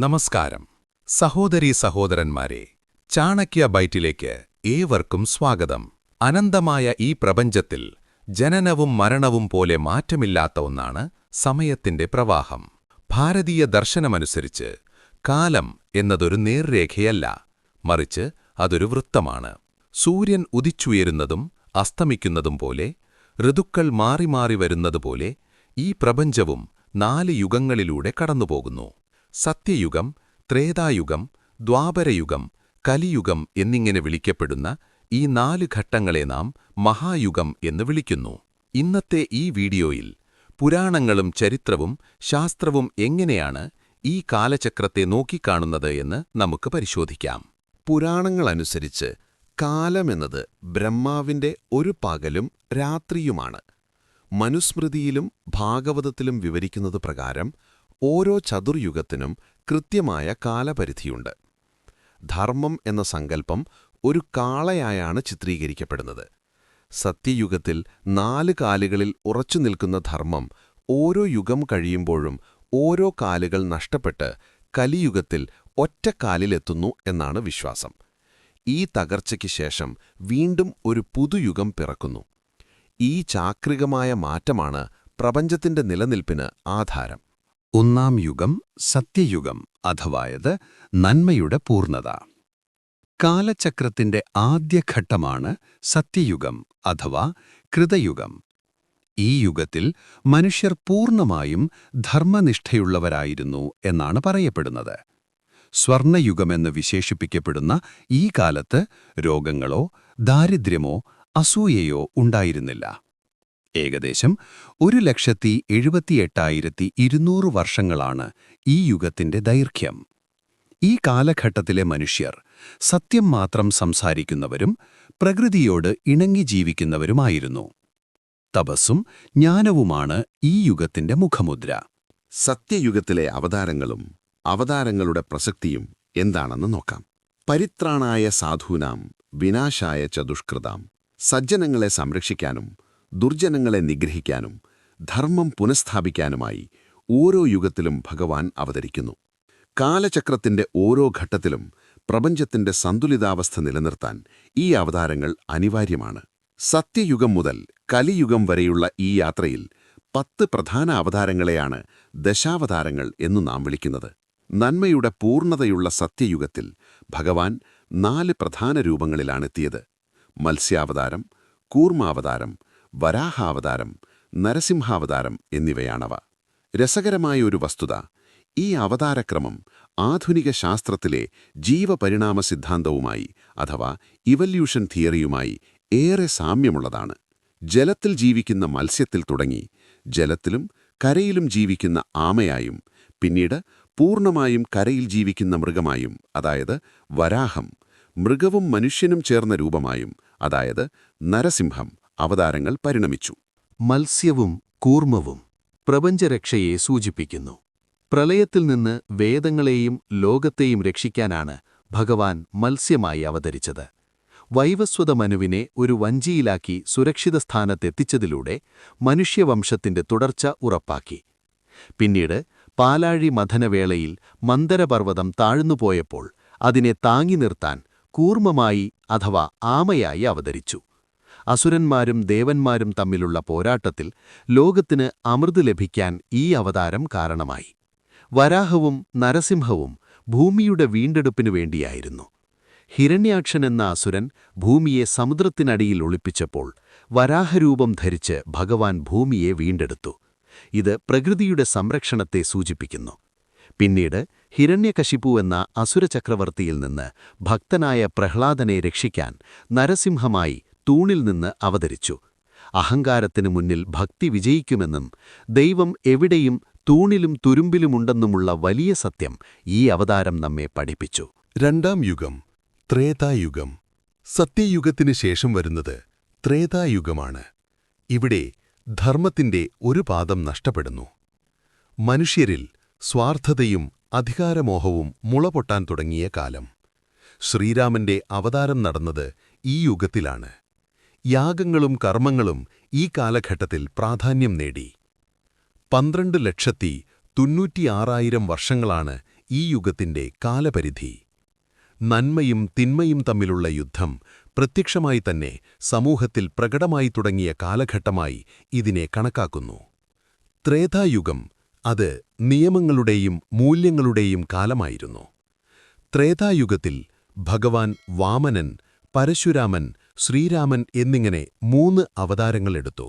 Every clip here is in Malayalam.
നമസ്കാരം. സഹോദരീ സഹോദരന്മാരെ ചാണക്യ ബൈറ്റിലേക്ക് ഏവർക്കും സ്വാഗതം. അനന്തമായ ഈ പ്രപഞ്ചത്തിൽ ജനനവും മരണവും പോലെ മാറ്റമില്ലാത്ത ഒന്നാണ് സമയത്തിന്റെ പ്രവാഹം. ഭാരതീയ ദർശനമനുസരിച്ച് കാലം എന്നതൊരു നേർരേഖയല്ല മറിച്ച് അതൊരു വൃത്തമാണ്. സൂര്യൻ ഉദിച്ചുയരുന്നതും അസ്തമിക്കുന്നതും പോലെ ഋതുക്കൾ മാറി മാറി വരുന്നതുപോലെ ഈ പ്രപഞ്ചവും നാല് യുഗങ്ങളിലൂടെ കടന്നുപോകുന്നു. സത്യയുഗം ത്രേതായുഗം ദ്വാപരയുഗം കലിയുഗം എന്നിങ്ങനെ വിളിക്കപ്പെടുന്ന ഈ നാല് ഘട്ടങ്ങളെ നാം മഹായുഗം എന്ന് വിളിക്കുന്നു. ഇന്നത്തെ ഈ വീഡിയോയിൽ പുരാണങ്ങളും ചരിത്രവും ശാസ്ത്രവും എങ്ങനെയാണ് ഈ കാലചക്രത്തെ നോക്കിക്കാണുന്നത് എന്ന് നമുക്ക് പരിശോധിക്കാം. പുരാണങ്ങളനുസരിച്ച് കാലമെന്നത് ബ്രഹ്മാവിന്റെ ഒരു പകലും രാത്രിയുമാണ്. മനുസ്മൃതിയിലും ഭാഗവതത്തിലും വിവരിക്കുന്നത് പ്രകാരം ഓരോ ചതുർയുഗത്തിനും കൃത്യമായ കാലപരിധിയുണ്ട്. ധർമ്മം എന്ന സങ്കല്പം ഒരു കാളയായാണ് ചിത്രീകരിക്കപ്പെടുന്നത്. സത്യയുഗത്തിൽ നാല് കാലുകളിൽ ഉറച്ചു നിൽക്കുന്ന ധർമ്മം ഓരോ യുഗം കഴിയുമ്പോഴും ഓരോ കാലുകൾ നഷ്ടപ്പെട്ട് കലിയുഗത്തിൽ ഒറ്റക്കാലിലെത്തുന്നു എന്നാണ് വിശ്വാസം. ഈ തകർച്ചയ്ക്ക് ശേഷം വീണ്ടും ഒരു പുതുയുഗം പിറക്കുന്നു. ഈ ചാക്രികമായ മാറ്റമാണ് പ്രപഞ്ചത്തിന്റെ നിലനിൽപ്പിന് ആധാരം. ഒന്നാം യുഗം സത്യയുഗം അഥവായത് നന്മയുടെ പൂർണത. കാലചക്രത്തിന്റെ ആദ്യഘട്ടമാണ് സത്യയുഗം അഥവാ കൃതയുഗം. ഈ യുഗത്തിൽ മനുഷ്യർ പൂർണമായും ധർമ്മനിഷ്ഠയുള്ളവരായിരുന്നു എന്നാണ് പറയപ്പെടുന്നത്. സ്വർണയുഗമെന്ന് വിശേഷിപ്പിക്കപ്പെടുന്ന ഈ കാലത്ത് രോഗങ്ങളോ ദാരിദ്ര്യമോ അസൂയയോ ഉണ്ടായിരുന്നില്ല. ഏകദേശം ഒരു ലക്ഷത്തി എഴുപത്തിയെട്ടായിരത്തി ഇരുന്നൂറ് വർഷങ്ങളാണ് ഈ യുഗത്തിന്റെ ദൈർഘ്യം. ഈ കാലഘട്ടത്തിലെ മനുഷ്യർ സത്യം മാത്രം സംസാരിക്കുന്നവരും പ്രകൃതിയോട് ഇണങ്ങി ജീവിക്കുന്നവരുമായിരുന്നു. തപസ്സും ജ്ഞാനവുമാണ് ഈ യുഗത്തിന്റെ മുഖമുദ്ര. സത്യയുഗത്തിലെ അവതാരങ്ങളും അവതാരങ്ങളുടെ പ്രസക്തിയും എന്താണെന്ന് നോക്കാം. പരിത്രാണായ സാധൂനാം വിനാശായ ചതുഷ്കൃതാം സജ്ജനങ്ങളെ സംരക്ഷിക്കാനും ദുർജനങ്ങളെ നിഗ്രഹിക്കാനും ധർമ്മം പുനഃസ്ഥാപിക്കാനുമായി ഓരോ യുഗത്തിലും ഭഗവാൻ അവതരിക്കുന്നു. കാലചക്രത്തിന്റെ ഓരോ ഘട്ടത്തിലും പ്രപഞ്ചത്തിന്റെ സന്തുലിതാവസ്ഥ നിലനിർത്താൻ ഈ അവതാരങ്ങൾ അനിവാര്യമാണ്. സത്യയുഗം മുതൽ കലിയുഗം വരെയുള്ള ഈ യാത്രയിൽ പത്ത് പ്രധാന അവതാരങ്ങളെയാണ് ദശാവതാരങ്ങൾ എന്നു നാം വിളിക്കുന്നത്. നന്മയുടെ പൂർണതയുള്ള സത്യയുഗത്തിൽ ഭഗവാൻ നാല് പ്രധാന രൂപങ്ങളിലാണെത്തിയത്. മത്സ്യാവതാരം കൂർമാവതാരം വരാഹാവതാരം നരസിംഹാവതാരം എന്നിവയാണവ. രസകരമായ ഒരു വസ്തുത ഈ അവതാരക്രമം ആധുനിക ശാസ്ത്രത്തിലെ ജീവപരിണാമ സിദ്ധാന്തവുമായി അഥവാ ഇവല്യൂഷൻ തിയറിയുമായി ഏറെ സാമ്യമുള്ളതാണ്. ജലത്തിൽ ജീവിക്കുന്ന മത്സ്യത്തിൽ തുടങ്ങി ജലത്തിലും കരയിലും ജീവിക്കുന്ന ആമയായും പിന്നീട് പൂർണമായും കരയിൽ ജീവിക്കുന്ന മൃഗമായും അതായത് വരാഹം മൃഗവും മനുഷ്യനും ചേർന്ന രൂപമായും അതായത് നരസിംഹം അവതാരങ്ങൾ പരിണമിച്ചു. മത്സ്യവും കൂർമ്മവും പ്രപഞ്ചരക്ഷയെ സൂചിപ്പിക്കുന്നു. പ്രളയത്തിൽ നിന്ന് വേദങ്ങളെയും ലോകത്തെയും രക്ഷിക്കാനാണ് ഭഗവാൻ മത്സ്യമായി അവതരിച്ചത്. വൈവസ്വത മനുവിനെ ഒരു വഞ്ചിയിലാക്കി സുരക്ഷിത സ്ഥാനത്തെത്തിച്ചതിലൂടെ മനുഷ്യവംശത്തിന്റെ തുടർച്ച ഉറപ്പാക്കി. പിന്നീട് പാലാഴി മഥനവേളയിൽ മന്ദരപർവതം താഴ്ന്നുപോയപ്പോൾ അതിനെ താങ്ങി നിർത്താൻ കൂർമ്മമായി അഥവാ ആമയായി അവതരിച്ചു. അസുരന്മാരും ദേവന്മാരും തമ്മിലുള്ള പോരാട്ടത്തിൽ ലോകത്തിന് അമൃത് ലഭിക്കാൻ ഈ അവതാരം കാരണമായി. വരാഹവും നരസിംഹവും ഭൂമിയുടെ വീണ്ടെടുപ്പിനു വേണ്ടിയായിരുന്നു. ഹിരണ്യാക്ഷൻ എന്ന അസുരൻ ഭൂമിയെ സമുദ്രത്തിനടിയിൽ ഒളിപ്പിച്ചപ്പോൾ വരാഹരൂപം ധരിച്ച് ഭഗവാൻ ഭൂമിയെ വീണ്ടെടുത്തു. ഇത് പ്രകൃതിയുടെ സംരക്ഷണത്തെ സൂചിപ്പിക്കുന്നു. പിന്നീട് ഹിരണ്യകശിപു എന്ന അസുരചക്രവർത്തിയിൽ നിന്ന് ഭക്തനായ പ്രഹ്ലാദനെ രക്ഷിക്കാൻ നരസിംഹമായി തൂണിൽ നിന്ന് അവതരിച്ചു. അഹങ്കാരത്തിനു മുന്നിൽ ഭക്തി വിജയിക്കുമെന്നും ദൈവം എവിടെയും തൂണിലും തുരുമ്പിലുമുണ്ടെന്നുമുള്ള വലിയ സത്യം ഈ അവതാരം നമ്മെ പഠിപ്പിച്ചു. രണ്ടാം യുഗം ത്രേതായുഗം. സത്യയുഗത്തിന് ശേഷം വരുന്നത് ത്രേതായുഗമാണ്. ഇവിടെ ധർമ്മത്തിന്റെ ഒരു പാദം നഷ്ടപ്പെടുന്നു. മനുഷ്യരിൽ സ്വാർത്ഥതയും അധികാരമോഹവും മുളപൊട്ടാൻ തുടങ്ങിയ കാലം. ശ്രീരാമന്റെ അവതാരം നടന്നത് ഈ യുഗത്തിലാണ്. യാഗങ്ങളും കർമ്മങ്ങളും ഈ കാലഘട്ടത്തിൽ പ്രാധാന്യം നേടി. പന്ത്രണ്ട് ലക്ഷത്തി തൊണ്ണൂറ്റിയാറായിരം വർഷങ്ങളാണ് ഈ യുഗത്തിന്റെ കാലപരിധി. നന്മയും തിന്മയും തമ്മിലുള്ള യുദ്ധം പ്രത്യക്ഷമായി തന്നെ സമൂഹത്തിൽ പ്രകടമായി തുടങ്ങിയ കാലഘട്ടമായി ഇതിനെ കണക്കാക്കുന്നു. ത്രേതായുഗം അത് നിയമങ്ങളുടെയും മൂല്യങ്ങളുടെയും കാലമായിരുന്നു. ത്രേതായുഗത്തിൽ ഭഗവാൻ വാമനൻ പരശുരാമൻ ശ്രീരാമൻ എന്നിങ്ങനെ മൂന്ന് അവതാരങ്ങളെടുത്തു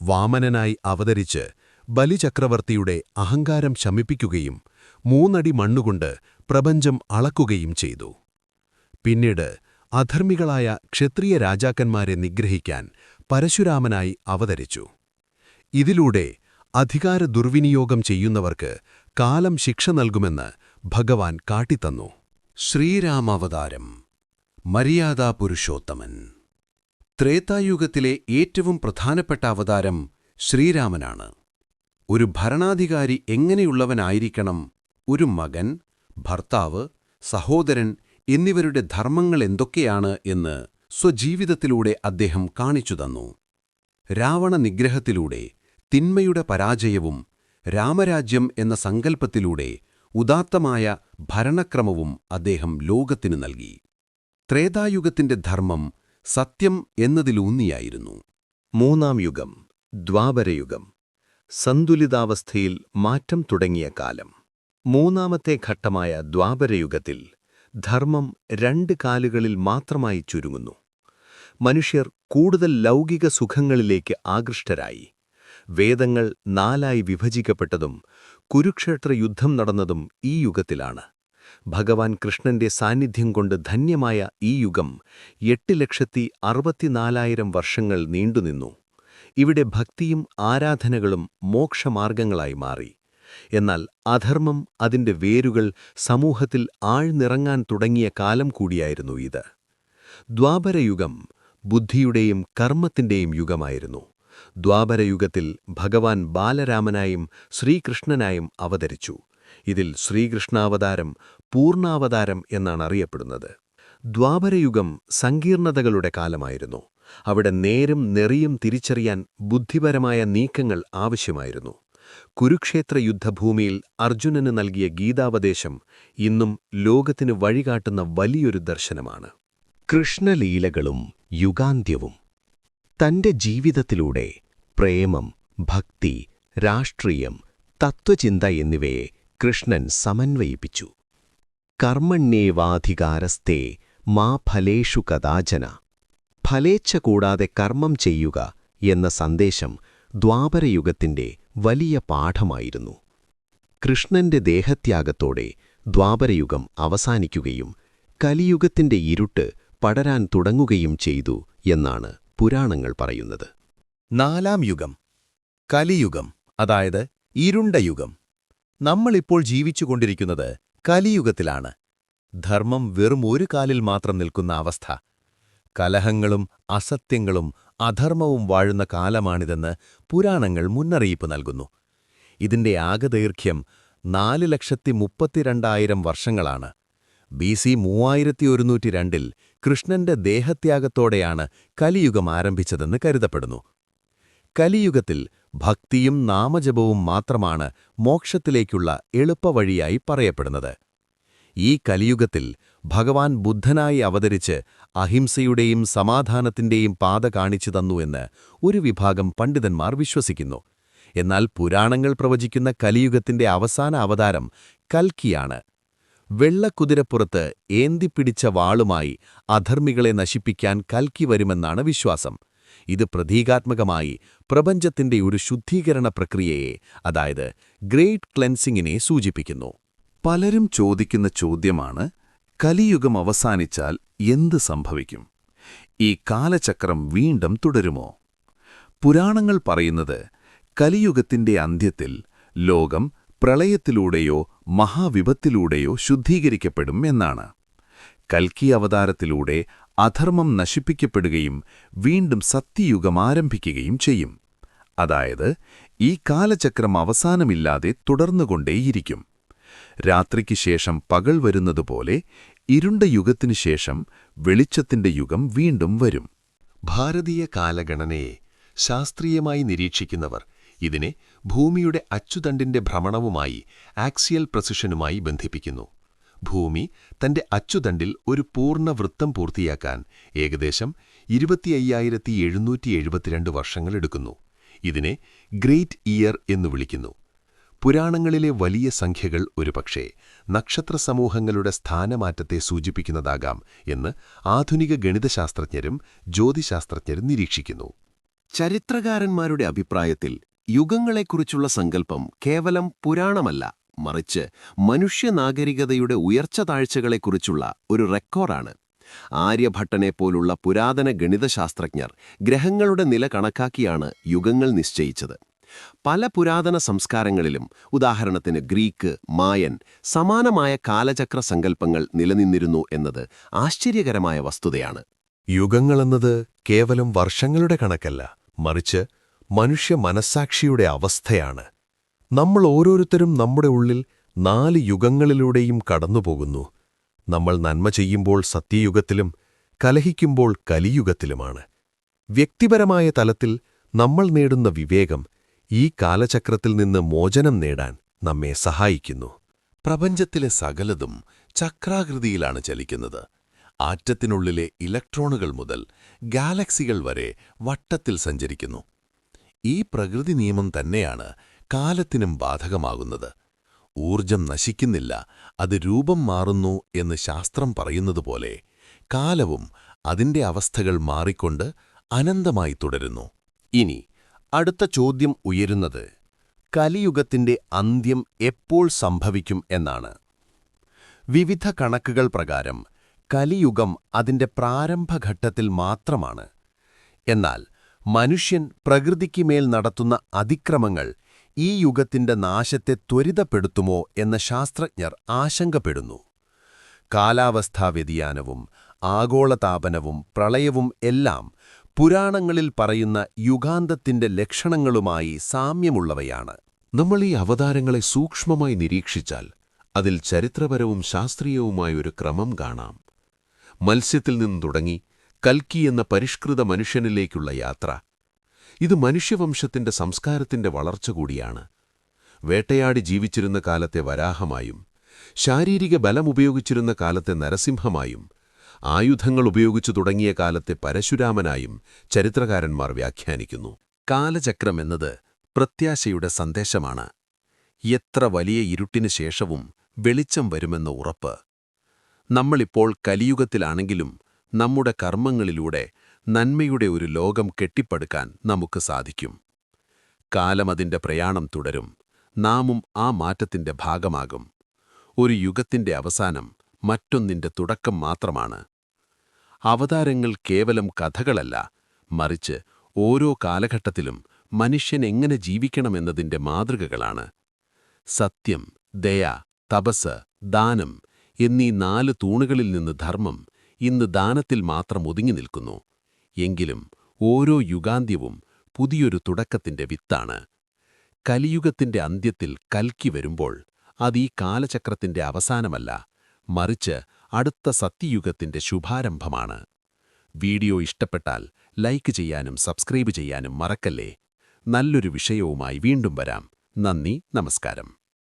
വാമനനായി അവതരിച്ച് ബലിചക്രവർത്തിയുടെ അഹങ്കാരം ശമിപ്പിക്കുകയും മൂന്നടി മണ്ണുകൊണ്ട് പ്രപഞ്ചം അളക്കുകയും ചെയ്തു. പിന്നീട് അധർമ്മികളായ ക്ഷത്രിയ രാജാക്കന്മാരെ നിഗ്രഹിക്കാൻ പരശുരാമനായി അവതരിച്ചു. ഇതിലൂടെ അധികാര ദുർവിനിയോഗം ചെയ്യുന്നവർക്ക് കാലം ശിക്ഷ നൽകുമെന്ന് ഭഗവാൻ കാട്ടിത്തന്നു. ശ്രീരാമാവതാരം മര്യാദാ പുരുഷോത്തമൻ. ത്രേതായുഗത്തിലെ ഏറ്റവും പ്രധാനപ്പെട്ട അവതാരം ശ്രീരാമനാണ്. ഒരു ഭരണാധികാരി എങ്ങനെയുള്ളവനായിരിക്കണം? ഒരു മകൻ ഭർത്താവ് സഹോദരൻ എന്നിവരുടെ ധർമ്മങ്ങൾ എന്തൊക്കെയാണ് എന്ന് സ്വജീവിതത്തിലൂടെ അദ്ദേഹം കാണിച്ചു തന്നു. രാവണ നിഗ്രഹത്തിലൂടെ തിന്മയുടെ പരാജയവും രാമരാജ്യം എന്ന സങ്കല്പത്തിലൂടെ ഉദാത്തമായ ഭരണക്രമവും അദ്ദേഹം ലോകത്തിനു നൽകി. ത്രേതായുഗത്തിന്റെ ധർമ്മം സത്യം എന്നതിലൂന്നിയായിരുന്നു. മൂന്നാം യുഗം ദ്വാപരയുഗം സന്തുലിതാവസ്ഥയിൽ മാറ്റം തുടങ്ങിയ കാലം. മൂന്നാമത്തെ ഘട്ടമായ ദ്വാപരയുഗത്തിൽ ധർമ്മം രണ്ട് കാലുകളിൽ മാത്രമായി ചുരുങ്ങുന്നു. മനുഷ്യർ കൂടുതൽ ലൗകിക സുഖങ്ങളിലേക്ക് ആകൃഷ്ടരായി. വേദങ്ങൾ നാലായി വിഭജിക്കപ്പെട്ടതും കുരുക്ഷേത്ര യുദ്ധം നടന്നതും ഈ യുഗത്തിലാണ്. ഭഗവാൻ കൃഷ്ണന്റെ സാന്നിധ്യം കൊണ്ട് ധന്യമായ ഈ യുഗം എട്ട് ലക്ഷത്തി അറുപത്തിനാലായിരം വർഷങ്ങൾ നീണ്ടുനിന്നു ഇവിടെ ഭക്തിയും ആരാധനകളും മോക്ഷമാർഗങ്ങളായി മാറി. എന്നാൽ അധർമ്മം അതിന്റെ വേരുകൾ സമൂഹത്തിൽ ആഴ്ന്നിറങ്ങാൻ തുടങ്ങിയ കാലം കൂടിയായിരുന്നു ഇത്. ദ്വാപരയുഗം ബുദ്ധിയുടെയും കർമ്മത്തിന്റെയും യുഗമായിരുന്നു. ദ്വാപരയുഗത്തിൽ ഭഗവാൻ ബാലരാമനായും ശ്രീകൃഷ്ണനായും അവതരിച്ചു. ഇതിൽ ശ്രീകൃഷ്ണാവതാരം പൂർണാവതാരം എന്നാണ് അറിയപ്പെടുന്നത്. ദ്വാപരയുഗം സങ്കീർണതകളുടെ കാലമായിരുന്നു. അവിടെ നേരും നെറിയും തിരിച്ചറിയാൻ ബുദ്ധിപരമായ നീക്കങ്ങൾ ആവശ്യമായിരുന്നു. കുരുക്ഷേത്ര യുദ്ധഭൂമിയിൽ അർജുനന് നൽകിയ ഗീതാവദേശം ഇന്നും ലോകത്തിന് വഴികാട്ടുന്ന വലിയൊരു ദർശനമാണ്. കൃഷ്ണലീലകളും യുഗാന്ത്യവും തന്റെ ജീവിതത്തിലൂടെ പ്രേമം ഭക്തി രാഷ്ട്രീയം തത്വചിന്ത എന്നിവയെ കൃഷ്ണൻ സമന്വയിപ്പിച്ചു. കർമ്മണ്യേവാധികാരസ്ഥേ മാ ഫലേഷു കഥാചന. ഫലേച്ഛ കൂടാതെ കർമ്മം ചെയ്യുക എന്ന സന്ദേശം ദ്വാപരയുഗത്തിന്റെ വലിയ പാഠമായിരുന്നു. കൃഷ്ണന്റെ ദേഹത്യാഗത്തോടെ ദ്വാപരയുഗം അവസാനിക്കുകയും കലിയുഗത്തിന്റെ ഇരുട്ട് പടരാൻ തുടങ്ങുകയും ചെയ്തു എന്നാണ് പുരാണങ്ങൾ പറയുന്നത്. നാലാം യുഗം കലിയുഗം അതായത് ഇരുണ്ട യുഗം. നമ്മളിപ്പോൾ ജീവിച്ചുകൊണ്ടിരിക്കുന്നത് കലിയുഗത്തിലാണ്. ധർമ്മം വെറും ഒരു കാലിൽ മാത്രം നിൽക്കുന്ന അവസ്ഥ. കലഹങ്ങളും അസത്യങ്ങളും അധർമ്മവും വാഴുന്ന കാലമാണിതെന്ന് പുരാണങ്ങൾ മുന്നറിയിപ്പ് നൽകുന്നു. ഇതിന്റെ ആകദൈർഘ്യം നാല് ലക്ഷത്തി മുപ്പത്തിരണ്ടായിരം വർഷങ്ങളാണ്. ബി സി മൂവായിരത്തി ഒരുന്നൂറ്റി രണ്ടിൽ കൃഷ്ണന്റെ ദേഹത്യാഗത്തോടെയാണ് കലിയുഗം ആരംഭിച്ചതെന്ന് കരുതപ്പെടുന്നു. കലിയുഗത്തിൽ ഭക്തിയും നാമജപവും മാത്രമാണ് മോക്ഷത്തിലേക്കുള്ള എളുപ്പവഴിയായി പറയപ്പെടുന്നത്. ഈ കലിയുഗത്തിൽ ഭഗവാൻ ബുദ്ധനായി അവതരിച്ച് അഹിംസയുടെയും സമാധാനത്തിന്റെയും പാത കാണിച്ചു തന്നുവെന്ന് ഒരു വിഭാഗം പണ്ഡിതന്മാർ വിശ്വസിക്കുന്നു. എന്നാൽ പുരാണങ്ങൾ പ്രവചിക്കുന്ന കലിയുഗത്തിന്റെ അവസാന അവതാരം കൽക്കിയാണ്. വെള്ളക്കുതിരപ്പുറത്ത് ഏന്തിപ്പിടിച്ച വാളുമായി അധർമ്മികളെ നശിപ്പിക്കാൻ കൽക്കി വരുമെന്നാണ് വിശ്വാസം. ഇത് പ്രതീകാത്മകമായി പ്രപഞ്ചത്തിന്റെ ഒരു ശുദ്ധീകരണ പ്രക്രിയയെ അതായത് ഗ്രേറ്റ് ക്ലെൻസിങ്ങിനെ സൂചിപ്പിക്കുന്നു. പലരും ചോദിക്കുന്ന ചോദ്യമാണ് കലിയുഗം അവസാനിച്ചാൽ എന്ത് സംഭവിക്കും? ഈ കാലചക്രം വീണ്ടും തുടരുമോ? പുരാണങ്ങൾ പറയുന്നത് കലിയുഗത്തിന്റെ അന്ത്യത്തിൽ ലോകം പ്രളയത്തിലൂടെയോ മഹാവിപത്തിലൂടെയോ ശുദ്ധീകരിക്കപ്പെടും എന്നാണ്. കൽക്കി അവതാരത്തിലൂടെ അധർമ്മം നശിപ്പിക്കപ്പെടുകയും വീണ്ടും സത്യയുഗം ആരംഭിക്കുകയും ചെയ്യും. അതായത് ഈ കാലചക്രം അവസാനമില്ലാതെ തുടർന്നുകൊണ്ടേയിരിക്കും. രാത്രിക്ക് ശേഷം പകൽ വരുന്നതുപോലെ ഇരുണ്ട യുഗത്തിനു ശേഷം വെളിച്ചത്തിന്റെ യുഗം വീണ്ടും വരും. ഭാരതീയ കാലഗണനയെ ശാസ്ത്രീയമായി നിരീക്ഷിക്കുന്നവർ ഇതിനെ ഭൂമിയുടെ അച്ചുതണ്ടിന്റെ ഭ്രമണവുമായി ആക്സിയൽ പ്രസിഷനുമായി ബന്ധിപ്പിക്കുന്നു. ഭൂമി തന്റെ അച്ചുതണ്ടിൽ ഒരു പൂർണ വൃത്തം പൂർത്തിയാക്കാൻ ഏകദേശം ഇരുപത്തിയ്യായിരത്തി എഴുന്നൂറ്റി എഴുപത്തിരണ്ട് വർഷങ്ങളെടുക്കുന്നു ഇതിനെ ഗ്രേറ്റ് ഇയർ എന്നു വിളിക്കുന്നു. പുരാണങ്ങളിലെ വലിയ സംഖ്യകൾ ഒരുപക്ഷേ നക്ഷത്ര സമൂഹങ്ങളുടെ സ്ഥാനമാറ്റത്തെ സൂചിപ്പിക്കുന്നതാകാം എന്ന് ആധുനിക ഗണിതശാസ്ത്രജ്ഞരും ജ്യോതിശാസ്ത്രജ്ഞരും നിരീക്ഷിക്കുന്നു. ചരിത്രകാരന്മാരുടെ അഭിപ്രായത്തിൽ യുഗങ്ങളെക്കുറിച്ചുള്ള സങ്കല്പം കേവലം പുരാണമല്ല മറിച്ച് മനുഷ്യനാഗരികതയുടെ ഉയർച്ച താഴ്ചകളെക്കുറിച്ചുള്ള ഒരു റെക്കോർഡാണ്. ആര്യഭട്ടനെ പോലുള്ള പുരാതന ഗണിതശാസ്ത്രജ്ഞർ ഗ്രഹങ്ങളുടെ നില കണക്കാക്കിയാണ് യുഗങ്ങൾ നിശ്ചയിച്ചത്. പല പുരാതന സംസ്കാരങ്ങളിലും ഉദാഹരണത്തിന് ഗ്രീക്ക് മായൻ സമാനമായ കാലചക്ര സങ്കല്പങ്ങൾ നിലനിന്നിരുന്നു എന്നത് ആശ്ചര്യകരമായ വസ്തുതയാണ്. യുഗങ്ങളെന്നത് കേവലം വർഷങ്ങളുടെ കണക്കല്ല മറിച്ച് മനുഷ്യ മനസ്സാക്ഷിയുടെ അവസ്ഥയാണ്. നമ്മൾ ഓരോരുത്തരും നമ്മുടെ ഉള്ളിൽ നാല് യുഗങ്ങളിലൂടെയും കടന്നുപോകുന്നു. നമ്മൾ നന്മ ചെയ്യുമ്പോൾ സത്യയുഗത്തിലും കലഹിക്കുമ്പോൾ കലിയുഗത്തിലുമാണ്. വ്യക്തിപരമായ തലത്തിൽ നമ്മൾ നേടുന്ന വിവേകം ഈ കാലചക്രത്തിൽ നിന്ന് മോചനം നേടാൻ നമ്മെ സഹായിക്കുന്നു. പ്രപഞ്ചത്തിലെ സകലതും ചക്രാകൃതിയിലാണ് ചലിക്കുന്നത്. ആറ്റത്തിനുള്ളിലെ ഇലക്ട്രോണുകൾ മുതൽ ഗാലക്സികൾ വരെ വട്ടത്തിൽ സഞ്ചരിക്കുന്നു. ഈ പ്രകൃതി നിയമം തന്നെയാണ് കാലത്തിനും ബാധകമാകുന്നത്. ഊർജം നശിക്കുന്നില്ല അത് രൂപം മാറുന്നു എന്ന് ശാസ്ത്രം പറയുന്നതുപോലെ കാലവും അതിന്റെ അവസ്ഥകൾ മാറിക്കൊണ്ട് അനന്തമായി തുടരുന്നു. ഇനി അടുത്ത ചോദ്യം ഉയരുന്നത് കലിയുഗത്തിന്റെ അന്ത്യം എപ്പോൾ സംഭവിക്കും എന്നാണ്. വിവിധ കണക്കുകൾ പ്രകാരം കലിയുഗം അതിന്റെ പ്രാരംഭഘട്ടത്തിൽ മാത്രമാണ്. എന്നാൽ മനുഷ്യൻ പ്രകൃതിക്ക് മേൽ നടത്തുന്ന അതിക്രമങ്ങൾ ഈ യുഗത്തിന്റെ നാശത്തെ ത്വരിതപ്പെടുത്തുമോ എന്ന ശാസ്ത്രജ്ഞർ ആശങ്കപ്പെടുന്നു. കാലാവസ്ഥാ വ്യതിയാനവും ആഗോളതാപനവും പ്രളയവും എല്ലാം പുരാണങ്ങളിൽ പറയുന്ന യുഗാന്തത്തിന്റെ ലക്ഷണങ്ങളുമായി സാമ്യമുള്ളവയാണ്. നമ്മൾ ഈ അവതാരങ്ങളെ സൂക്ഷ്മമായി നിരീക്ഷിച്ചാൽ അതിൽ ചരിത്രപരവും ശാസ്ത്രീയവുമായ ഒരു ക്രമം കാണാം. മത്സ്യത്തിൽ നിന്ന് തുടങ്ങി കൽക്കി എന്ന പരിഷ്കൃത മനുഷ്യനിലേക്കുള്ള യാത്ര ഇത് മനുഷ്യവംശത്തിന്റെ സംസ്കാരത്തിന്റെ വളർച്ച കൂടിയാണ്. വേട്ടയാടി ജീവിച്ചിരുന്ന കാലത്തെ വരാഹമായും ശാരീരിക ബലമുപയോഗിച്ചിരുന്ന കാലത്തെ നരസിംഹമായും ആയുധങ്ങൾ ഉപയോഗിച്ചു തുടങ്ങിയ കാലത്തെ പരശുരാമനായും ചരിത്രകാരന്മാർ വ്യാഖ്യാനിക്കുന്നു. കാലചക്രം കാലചക്രമെന്നത് പ്രത്യാശയുടെ സന്ദേശമാണ്. എത്ര വലിയ ഇരുട്ടിനു ശേഷവും വെളിച്ചം വരുമെന്ന ഉറപ്പ്. നമ്മളിപ്പോൾ കലിയുഗത്തിലാണെങ്കിലും നമ്മുടെ കർമ്മങ്ങളിലൂടെ നന്മയുടെ ഒരു ലോകം കെട്ടിപ്പടുക്കാൻ നമുക്ക് സാധിക്കും. കാലമതിന്റെ പ്രയാണം തുടരും. നാമും ആ മാറ്റത്തിന്റെ ഭാഗമാകും. ഒരു യുഗത്തിന്റെ അവസാനം മറ്റൊന്നിന്റെ തുടക്കം മാത്രമാണ്. അവതാരങ്ങൾ കേവലം കഥകളല്ല മറിച്ച് ഓരോ കാലഘട്ടത്തിലും മനുഷ്യൻ എങ്ങനെ ജീവിക്കണമെന്നതിന്റെ മാതൃകകളാണ്. സത്യം ദയ തപസ് ദാനം എന്നീ നാല് തൂണുകളിൽ നിന്ന് ധർമ്മം ഇന്ന് ദാനത്തിൽ മാത്രം ഒതുങ്ങി നിൽക്കുന്നു. എങ്കിലും ഓരോ യുഗാന്ത്യവും പുതിയൊരു തുടക്കത്തിന്റെ വിത്താണ്. കലിയുഗത്തിന്റെ അന്ത്യത്തിൽ കൽക്കി വരുമ്പോൾ അത് ഈ കാലചക്രത്തിന്റെ അവസാനമല്ല മറിച്ച് അടുത്ത സത്യയുഗത്തിന്റെ ശുഭാരംഭമാണ്. വീഡിയോ ഇഷ്ടപ്പെട്ടാൽ ലൈക്ക് ചെയ്യാനും സബ്സ്ക്രൈബ് ചെയ്യാനും മറക്കല്ലേ? നല്ലൊരു വിഷയവുമായി വീണ്ടും വരാം. നന്ദി നമസ്കാരം.